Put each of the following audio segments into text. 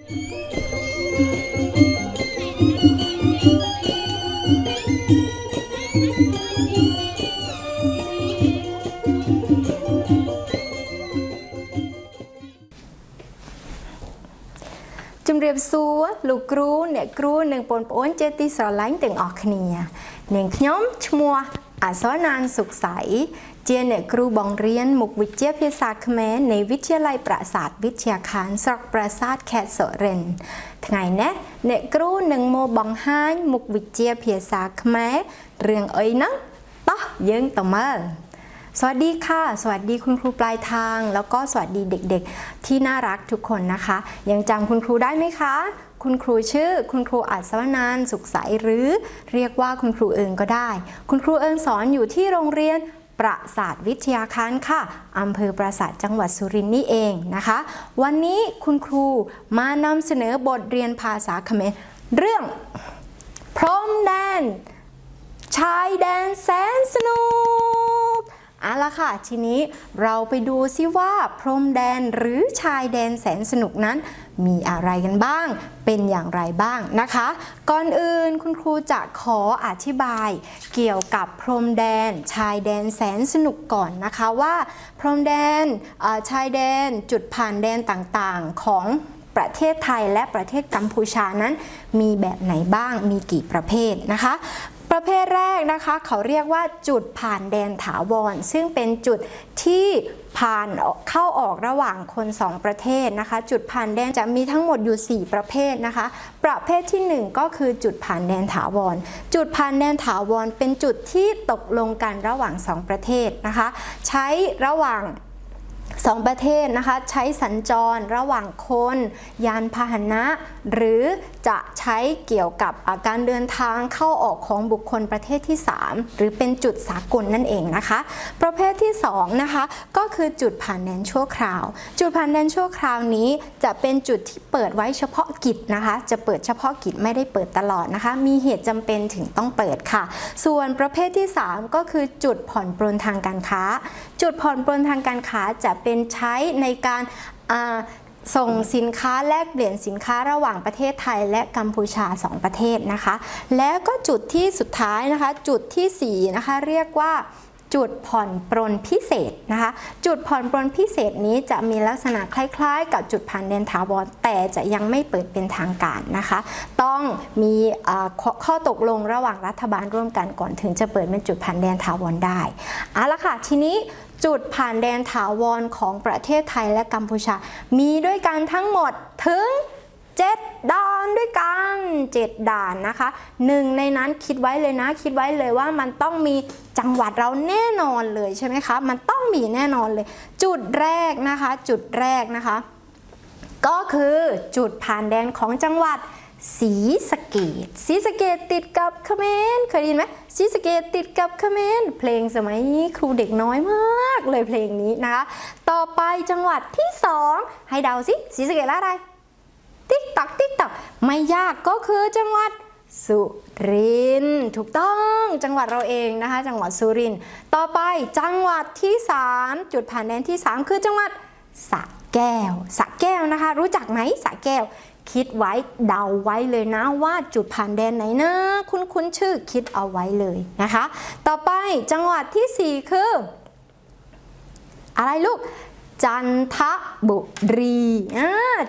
ជំរាបសួរលោកគ្រូអ្នកគ្រូនិងបងប្អូនជាទីស្រឡាញ់ទាំងអស់គ្នា នាងខ្ញុំឈ្មោះអសរណានសុខស័យ ជាអ្នកគ្រូបង្រៀនមុខវិជ្ជាភាសាខ្មែរនៃវិទ្យាល័យប្រាសាទវិទ្យាខាาស្រុកប្រាសាទาไงเนี่ยเនថ្ងៃនេះអ្នកគ្រូនឹងមកបង្ហាញមុខវិជ្ជាភាសាខ្មែររឿងអីហ្នឹងតោះយើងទៅមើលสวัสดีค่ะ สวัสดีคุณครูปลายทาง แล้วก็สวัสดีเด็กๆ ที่น่ารักทุกคนนะคะ ยังจำคุณครูได้ไหมคะ คุณครูชื่อ คุณครูอัศวนานสุขใสหรือ เรียกว่าคุณครูเอิงก็ได้ คุณครูเอิงสอนอยู่ที่โรงเรียน ประสาทวิทยาคารค่ะอำเภอปราสาทจังหวัดสุรินทร์นี่เองนะคะ วันนี้คุณครูมานำเสนอบทเรียนภาษาเขมรเรื่องพรมแดน ชายแดนแสนสนุกเอาละค่ะ ทีนี้เราไปดูซิว่าพรมแดนหรือชายแดนแสนสนุกนั้น มีอะไรกันบ้าง เป็นอย่างไรบ้างนะคะ ก่อนอื่นคุณครูจะขออธิบาย เกี่ยวกับพรมแดน ชายแดนแสนสนุกก่อนนะคะว่า พรมแดนชายแดนจุดผ่านแดนต่างๆของประเทศไทยและประเทศกัมพูชานั้น มีแบบไหนบ้างมีกี่ประเภทนะคะ ประเภทแรกนะคะ เขาเรียกว่าจุดผ่านแดนถาวร ซึ่งเป็นจุดที่ ผ่านเข้าออกระหว่างคนสองประเทศนะคะ จุดผ่านแดนจะมีทั้งหมดอยู่ 4 ประเภทนะคะ ประเภททีหนึ่1 ก็คือจุดผ่านแดนถาวร จุดผ่านแดนถาวร เป็นจุดที่ตกลงกันระหว่างสองประเทศนะคะ ใช้ระหว่างสองประเทศนะคะใช้สัญจรระหว่างคน ยานพาหนะ หรือจะใช้เกี่ยวกับาการเดินทางเข้าออกของบุคคลประเทศที่ 3 หรือเป็นจุดสากลนั่นเองนะคะ ประเภทที่2นะคะก็คือจุดผ่านแดนชั่วคราว จุดผ่านแดนชั่วคราวนี้จะเป็นจุดที่เปิดไว้เฉพาะกิจนะคะ จะเปิดเฉพาะกิจไม่ได้เปิดตลอดนะคะ มีเหตุจำเป็นถึงต้องเปิดค่ะ ส่วนประเภทที่ 3 ก็คือจุดผ่อนปรนทางการค้า จุดผ่อนปรนทางการค้าจะเป็นใช้ในการส่งสินค้าแลกเปลี่ยนสินค้าระหว่างประเทศไทยและกัมพูชา 2 ประเทศนะคะ แล้วก็จุดที่สุดท้ายนะคะ จุดทีสี่4นะคะเรียกว่า จุดผ่อนปรนพิเศษนะคะ จุดผ่อนปรนพิเศษนี้จะมีลักษณะคล้ายๆ กับจุดผ่านแดนถาวรแต่จะยังไม่เปิดเป็นทางการนะคะ ต้องมีข้อข้อตกลงระหว่างรัฐบาลร่วมกันก่อนถึงจะเปิดเป็นจุดผ่านแดนถาวรได้เอาละค่ะทีนี้จุดผ่านแดนถาวรของประเทศไทยและกัมพูชา มีด้วยกันทั้งหมดถึง 7 ด่านด้วยกัน 7 ด่านนะคะหนึ่งในนั้นคิดไว้เลยนะ คิดไว้เลยว่ามันต้องมีจังหวัดเราแน่นอนเลยใช่ไหมคะ มันต้องมีแน่นอนเลย จุดแรกนะคะ จุดแรกนะคะ ก็คือจุดผ่านแดนของจังหวัดศรีสะเกดศรีสะเกดติดกับเขมรเคยได้ยินไหมศรีสะเกดติดกับเขมรเพลงสมัยครูเด็กน้อยมากเลยเพลงนี้นะคะ ต่อไปจังหวัดที่สองให้เดาสิศรีสะเกดและอะไร ติ๊กตักติ๊กตักไม่ยากก็คือจังหวัดสุรินทร์ถูกต้องจังหวัดเราเองนะคะ จังหวัดสุรินทร์ต่อไปจังหวัดที่ 3 จุดผ่านแดนที่ 3 คือจังหวัดสระแก้วสระแก้วนะคะ รู้จักไหมสระแก้ว คิดไว้เดาไว้เลยนะว่าจุดผ่านแดนไหนนะคุณคุ้นชื่อคิดเอาไว้เลยนะคะ ต่อไปจังหวัดทีสี่4 คือ อะไรลูก จันทบุรี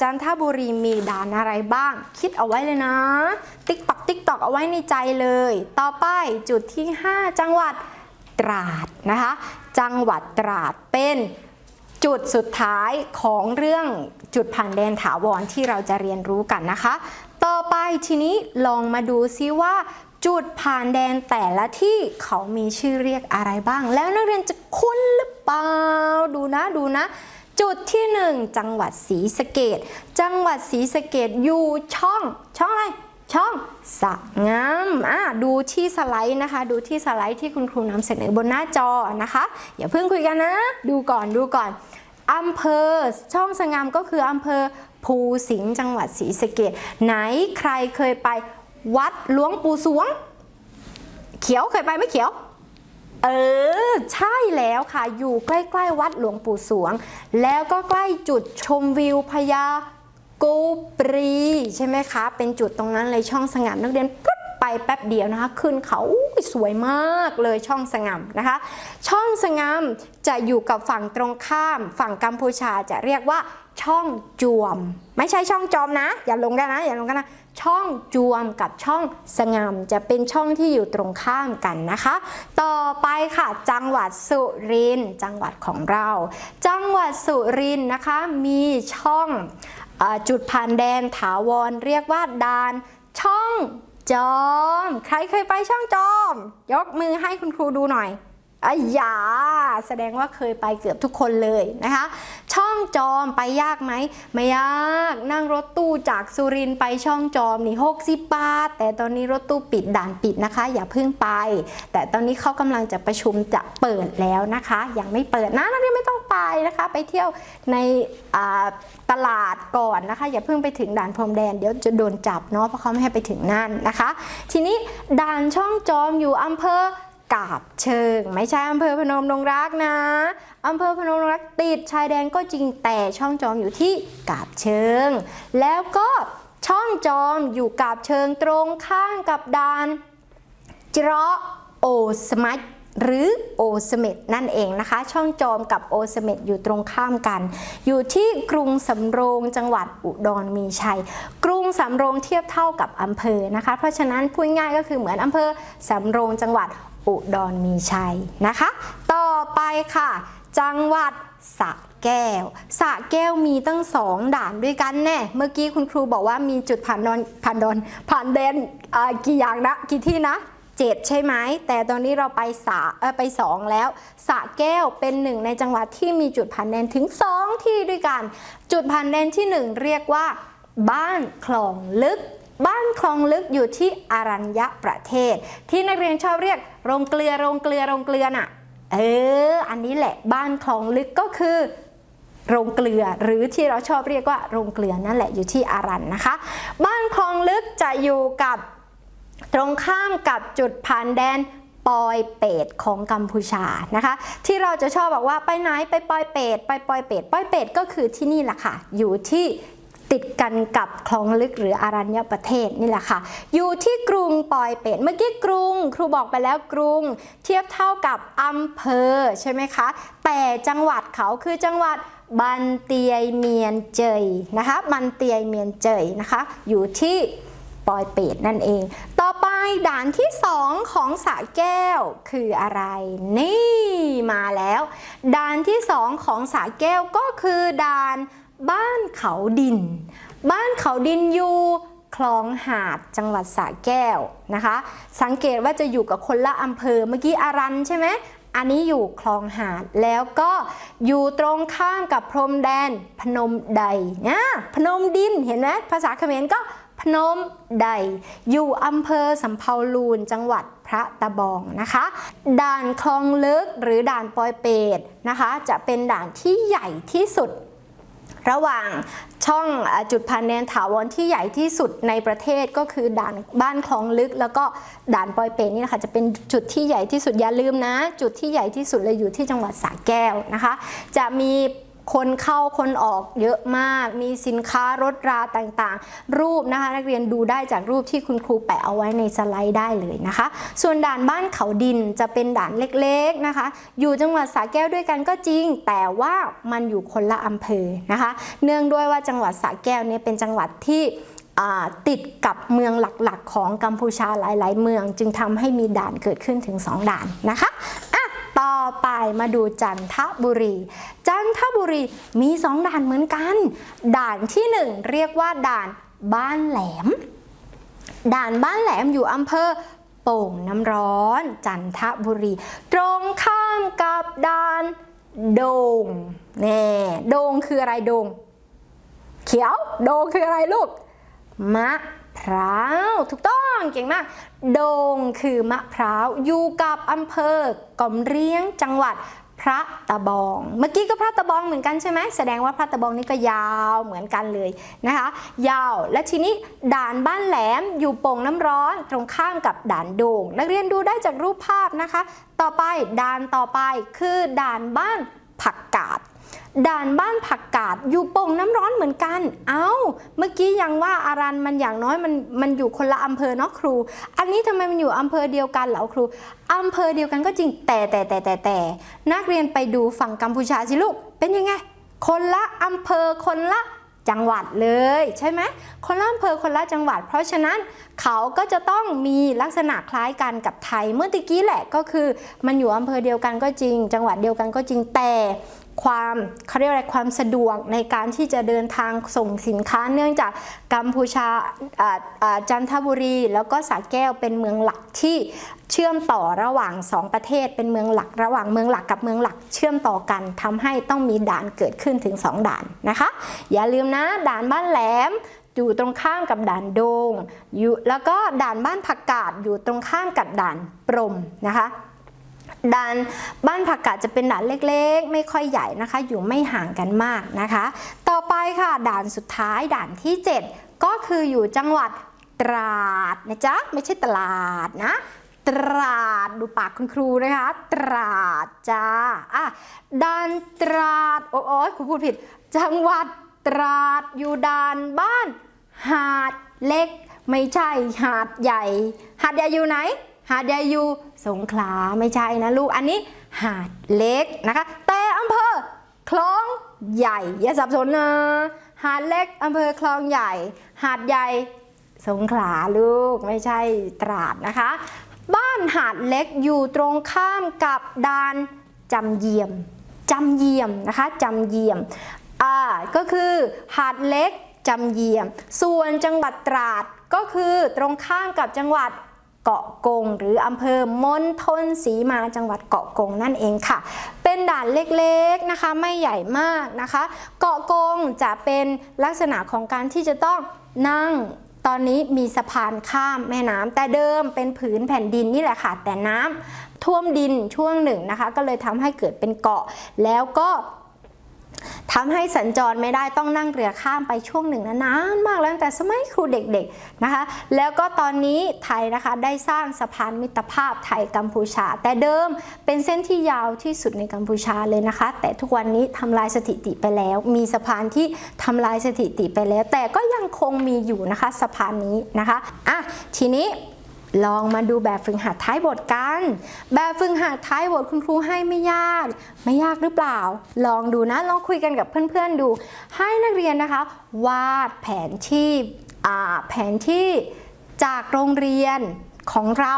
จันทบุรีมีด่านอะไรบ้าง คิดเอาไว้เลยนะ ติ๊กตอกติ๊กตอกเอาไว้ในใจเลย ต่อไปจุดที่ 5 จังหวัดตราดนะคะ จังหวัดตราดเป็นจุดสุดท้ายของเรื่องจุดผ่านแดนถาวรที่เราจะเรียนรู้กันนะคะ ต่อไปทีนี้ลองมาดูซิว่า จุดผ่านแดนแต่ละที่เขามีชื่อเรียกอะไรบ้าง แล้วนักเรียนจะคุ้นหรือเปล่า ดูนะดูนะ จุดที่หนึ่งจังหวัดศรีสะเกดจังหวัดศรีสะเกดอยู่ช่องช่องอะไรช่องสะงามอะดูที่สไลด์นะคะ ดูที่สไลด์ที่คุณครูนำเสนอบนหน้าจอนะคะ อย่าเพิ่งคุยกันนะ ดูก่อนดูก่อนอำเภอช่องสงามก็คืออำเภอภูสิงห์จังหวัดศรีสะเกดไหนใครเคยไป วัดหลวงปู่สวง เขียวเคยไปไหมเขียว เออ ใช่แล้วค่ะ อยู่ใกล้ ๆ วัดหลวงปู่สวง แล้วก็ใกล้จุดชมวิวพญากูปรีใช่ไหมคะ เป็นจุดตรงนั้นเลยช่องสงามนักเรียนปุ๊บไปแป๊บเดียวนะคะ ขึ้นเขาสวยมากเลยช่องสงามนะคะ ช่องสงามจะอยู่กับฝั่งตรงข้าม ฝั่งกัมพูชาจะเรียกว่า ช่องจวม ไม่ใช่ช่องจอมนะ อย่าลงกันนะ อย่าลงกันนะ ช่องจวมกับช่องสงามจะเป็นช่องที่อยู่ตรงข้ามกันนะคะ ต่อไปค่ะ จังหวัดสุรินทร์จังหวัดของเรา จังหวัดสุรินทร์นะคะมีช่องออจุดผ่านแดนถาวรเรียกว่าด่านช่องจอม ใครเคยไปช่องจอม ยกมือให้คุณครูดูหน่อย อ้ยาแสดงว่าเคยไปเกือบทุกคนเลยนะคะ ช่องจอมไปยากไหมไม่ยากนั่งรถตู้จากสุรินไปช่องจอมนี่60บาทแต่ตอนนี้รถตู้ปิดด่านปิดนะคะ อย่าเพิ่งไป แต่ตอนนี้เขากำลังจะประชุมจะเปิดแล้วนะคะ ยังไม่เปิดนะนักเรียนไม่ต้องไปนะคะ ไปเที่ยวในตลาดก่อนนะคะ อย่าเพิ่งไปถึงด่านพรมแดนเดี๋ยวจะโดนจับเนาะเพราะเขาไม่ให้ไปถึงนั่นนะคะ ทีนี้ด่านช่องจอมอยู่อำเภอ กาบเชิง ไม่ใช่อำเภอพนมดงรักนะอำเภอพนมดงรักติดชายแดนก็จริงแต่ช่องจอมอยู่ที่กาบเชิง แล้วก็ช่องจอมอยู่กาบเชิงตรงข้างกับด่านเจราะโอสมัยหรือโอสเมดนั่นเองนะคะ ช่องจอมกับโอสเมดอยู่ตรงข้ามกัน อยู่ที่กรุงสำโรงจังหวัดอุดรมีชัย กรุงสำโรงเทียบเท่ากับอำเภอนะคะ เพราะฉะนั้นพูดง่ายก็คือเหมือนอำเภอสำโรงจังหวัด อุดรมีชัยนะคะ ต่อไปค่ะ จังหวัดสระแก้วสระแก้วมีตั้งสองด่านด้วยกันแน่ เมื่อกี้คุณครูบอกว่ามีจุดผ่านดอนผ่านดอนผ่านแดนกี่อย่างนะกี่ที่นะเจ็ดใช่ไหมแต่ตอนนี้เราไปสาไปสองแล้วสะแก้วเป็นหนึ่งในจังหวัดที่มีจุดผ่านแดนถึงสองที่ด้วยกัน จุดผ่านแดนที่หนึ่งเรียกว่า บ้านคลองลึก บ้านคลองลึกอยู่ที่อารัญญประเทศ ที่นักเรียนชอบเรียกโรงเกลือโรงเกลือโรงเกลือน่ะ เออ อันนี้แหละบ้านคลองลึกก็คือโรงเกลือหรือที่เราชอบเรียกว่าโรงเกลือนั่นแหละอยู่ที่อารันนะคะ บ้านคลองลึกจะอยู่กับตรงข้ามกับจุดผ่านแดนปอยเปตของกัมพูชานะคะ ที่เราจะชอบบอกว่าไปไหนไปปอยเปตไปปอยเปตปอยเปตก็คือที่นี่แหละค่ะ อยู่ที่ ติดกันกับคลองลึกหรืออารัญญประเทศนี่แหละค่ะ อยู่ที่กรุงปอยเปตเมื่อกี้กรุง ครูบอกไปแล้วกรุง เทียบเท่ากับอำเภอใช่ไหมคะ แต่จังหวัดเขาคือจังหวัดบันเตียเมียนเจยนะคะบันเตียเมียนเจยนะคะ อยู่ที่ปอยเปตนั่นเอง ต่อไปด่านที่สองของสระแก้วคืออะไร นี่มาแล้ว ด่านที่สองของสระแก้วก็คือด่าน บ้านเขาดิน บ้านเขาดินอยู่คลองหาดจังหวัดสระแก้วนะคะ สังเกตว่าจะอยู่กับคนละอำเภอเมื่อกี้อารันใช่ไหมอันนี้อยู่คลองหาดแล้วก็อยู่ตรงข้ามกับพรมแดนพนมไดนะพนมดินเห็นไหมภาษาเขมรก็พนมไดอยู่อำเภอสำเภาลูนจังหวัดพระตะบองนะคะ ด่านคลองลึกหรือด่านปอยเปตนะคะ จะเป็นด่านที่ใหญ่ที่สุด ระหว่างช่องจุดผ่านแดนถาวรที่ใหญ่ที่สุดในประเทศก็คือด่านบ้านคลองลึก แล้วก็ด่านปอยเปตนี่นะคะจะเป็นจุดที่ใหญ่ที่สุดอย่าลืมนะ จุดที่ใหญ่ที่สุดเลยอยู่ที่จังหวัดสระแก้วนะคะ จะมี คนเข้าคนออกเยอะมาก มีสินค้ารถราต่างๆ รูปนะคะนักเรียนดูได้จากรูปที่คุณครูแปะเอาไว้ในสไลด์ได้เลยนะคะ ส่วนด่านบ้านเขาดินจะเป็นด่านเล็กๆนะคะ อยู่จังหวัดสระแก้วด้วยกันก็จริง แต่ว่ามันอยู่คนละอำเภอนะคะ เนื่องด้วยว่าจังหวัดสระแก้วเนี่ยเป็นจังหวัดที่ติดกับเมืองหลักๆ ของกัมพูชาหลาย ๆ เมือง จึงทำให้มีด่านเกิดขึ้นถึง 2 ด่านนะคะ ต่อไปมาดูจันทบุรี จันทบุรีมี2ด่านเหมือนกัน ด่านที่1เรียกว่าด่านบ้านแหลม ด่านบ้านแหลมอยู่อำเภอโป่งน้ำร้อนจันทบุรี ตรงข้ามกับด่านโดงแน่โดงคืออะไรโดง เขียวโดงคืออะไรลูก มะ ร้าว ถูกต้องเก่งมาก โดงคือมะพร้าว อยู่กับอำเภอกอมเรียงจังหวัดพระตะบอง เมื่อกี้ก็พระตะบองเหมือนกันใช่ไหมแสดงว่าพระตะบองนี่ก็ยาวเหมือนกันเลยนะคะ ยาวและทีนี้ด่านบ้านแหลมอยู่โป่งน้ำร้อนตรงข้ามกับด่านโดงนักเรียนดูได้จากรูปภาพนะคะ ต่อไปด่านต่อไปคือด่านบ้านผักกาด ด่านบ้านผักกาดอยู่โป่งน้ำร้อนเหมือนกัน เอา้า เมื่อกี้ยังว่าอารันมันอย่างน้อยมันมันอยู่คนละอำเภอเนาะครู อันนี้ทำไมมันอยู่อำเภอเดียวกันเหรอครูอำเภอเดียวกันก็จริงแต่แต่แต่แต่แต่นักเรียนไปดูฝั่งกัมพูชาสิลูก เป็นยังไง คนละอำเภอคนละจังหวัดเลยใช่ไหมคนละอำเภอคนละจังหวัด เพราะฉะนั้นเขาก็จะต้องมีลักษณะคล้ายกันกับไทยเมื่อตะกี้แหละก็คือ มันอยู่อำเภอเดียวกันก็จริง จังหวัดเดียวกันก็จริงแต่ ความเขาเรียกอะไรความสะดวกในการที่จะเดินทางส่งสินค้าเนื่องจากกัมพูชาจันทบุรี แล้วก็สระแก้วเป็นเมืองหลักที่เชื่อมต่อระหว่างสองประเทศ เป็นเมืองหลักระหว่างเมืองหลักกับเมืองหลักเชื่อมต่อกันทำให้ต้องมีด่านเกิดขึ้นถึง 2 ด่านนะคะ อย่าลืมนะด่านบ้านแหลมอยู่ตรงข้ามกับด่านโดงอยู่แล้วก็ด่านบ้านผักกาดอยู่ตรงข้ามกับด่านปรมนะคะ ด่านบ้านผักกาดจะเป็นด่านเล็กๆ ไม่ค่อยใหญ่นะคะ อยู่ไม่ห่างกันมากนะคะ ต่อไปค่ะด่านสุดท้ายด่านที่ 7 ก็คืออยู่จังหวัดตราดนะจ๊ะไม่ใช่ตลาดนะ ตราดดูปากคุณครูนะคะ ตราดจ้าอะด่านตราดโอ้ยครูพูดผิด จังหวัดตราดอยู่ด่านบ้าน หาดเล็ก ไม่ใช่หาดใหญ่ หาดใหญ่อยู่ไหน หาดใหญ่อยู่สงขลาไม่ใช่นะลูกอันนี้หาดเล็กนะคะ แต่อำเภอคลองใหญ่ อย่าสับสนนะหาดเล็กอำเภอคลองใหญ่ หาดใหญ่สงขลาลูกไม่ใช่ตราดนะคะ บ้านหาดเล็กอยู่ตรงข้ามกับด่านจำเยี่ยมจำเยี่ยมนะคะจำเยี่ยมอ่าก็คือหาดเล็กจำเยี่ยม ส่วนจังหวัดตราดก็คือตรงข้ามกับจังหวัด เกาะกง หรืออำเภอมณฑลศรีมาจังหวัดเกาะกงนั่นเองค่ะ เป็นด่านเล็กๆนะคะไม่ใหญ่มากนะคะ เกาะกงจะเป็นลักษณะของการที่จะต้องนั่งตอนนี้มีสะพานข้ามแม่น้ำแต่เดิมเป็นผืนแผ่นดินนี่แหละค่ะ แต่น้ำท่วมดินช่วงหนึ่งนะคะ ก็เลยทำให้เกิดเป็นเกาะแล้วก็ ทำให้สัญจรไม่ได้ต้องนั่งเรือข้ามไปช่วงหนึ่งนะนานมากแล้วตั้งแต่สมัยครูเด็กๆนะคะ แล้วก็ตอนนี้ไทยนะคะได้สร้างสะพานมิตรภาพไทยกัมพูชา แต่เดิมเป็นเส้นที่ยาวที่สุดในกัมพูชาเลยนะคะ แต่ทุกวันนี้ทำลายสถิติไปแล้ว มีสะพานที่ทำลายสถิติไปแล้ว แต่ก็ยังคงมีอยู่นะคะสะพานนี้นะคะอะทีนี้ ลองมาดูแบบฝึกหัดท้ายบทกัน แบบฝึกหัดท้ายบทคุณครูให้ไม่ยาก ไม่ยากหรือเปล่า ลองดูนะ ลองคุยกันกับเพื่อนๆดู ให้นักเรียนนะคะ วาดแผนที่แผนที่จากโรงเรียนของเรา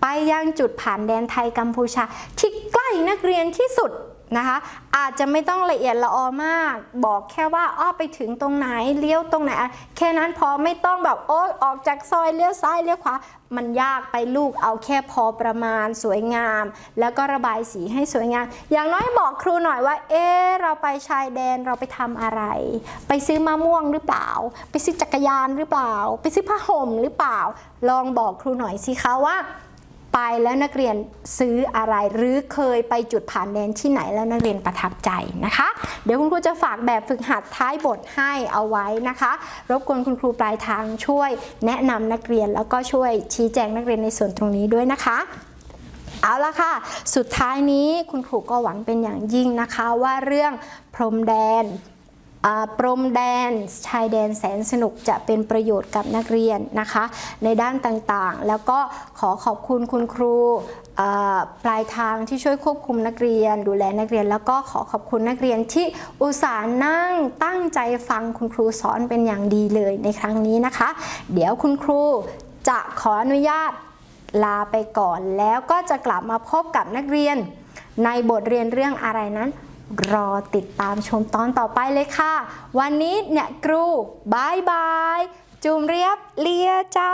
ไปยังจุดผ่านแดนไทยกัมพูชา ที่ใกล้นักเรียนที่สุด นะคะ อาจจะไม่ต้องละเอียดละออมาก บอกแค่ว่าอ้อไปถึงตรงไหนเลี้ยวตรงไหน แค่นั้นพอไม่ต้องแบบโอ๊ยออกจากซอยเลี้ยวซ้ายเลี้ยวขวามันยากไปลูกเอาแค่พอประมาณสวยงาม แล้วก็ระบายสีให้สวยงาม อย่างน้อยบอกครูหน่อยว่า เอ๊เราไปชายแดนเราไปทำอะไร ไปซื้อมะม่วงหรือเปล่า ไปซื้อจักรยานหรือเปล่า ไปซื้อผ้าห่มหรือเปล่า ลองบอกครูหน่อยสิคะว่า ไปแล้วนักเรียนซื้ออะไรหรือเคยไปจุดผ่านแดนที่ไหนแล้วนักเรียนประทับใจนะคะ เดี๋ยวคุณครูจะฝากแบบฝึกหัดท้ายบทให้เอาไว้นะคะ รบกวนคุณครูปลายทางช่วยแนะนำนักเรียนแล้วก็ช่วยชี้แจงนักเรียนในส่วนตรงนี้ด้วยนะคะเอาละค่ะ สุดท้ายนี้คุณครูก็หวังเป็นอย่างยิ่งนะคะว่าเรื่องพรมแดน อ่าพรมแดนชายแดนแสนสนุกจะเป็นประโยชน์กับนักเรียนนะคะ ในด้านต่างๆ แล้วก็ขอขอบคุณคุณครูปลายทางที่ช่วยควบคุมนักเรียน ดูแลนักเรียน แล้วก็ขอขอบคุณนักเรียนที่อุตส่าห์นั่งตั้งใจฟังคุณครูสอนเป็นอย่างดีเลยในครั้งนี้นะคะ เดี๋ยวคุณครูจะขออนุญาตลาไปก่อน แล้วก็จะกลับมาพบกับนักเรียน ในบทเรียนเรื่องอะไรนั้น รอติดตามชมตอนต่อไปเลยค่ะ วันนี้เนี่ยครูบายบายจูมเรียบเลียจ้า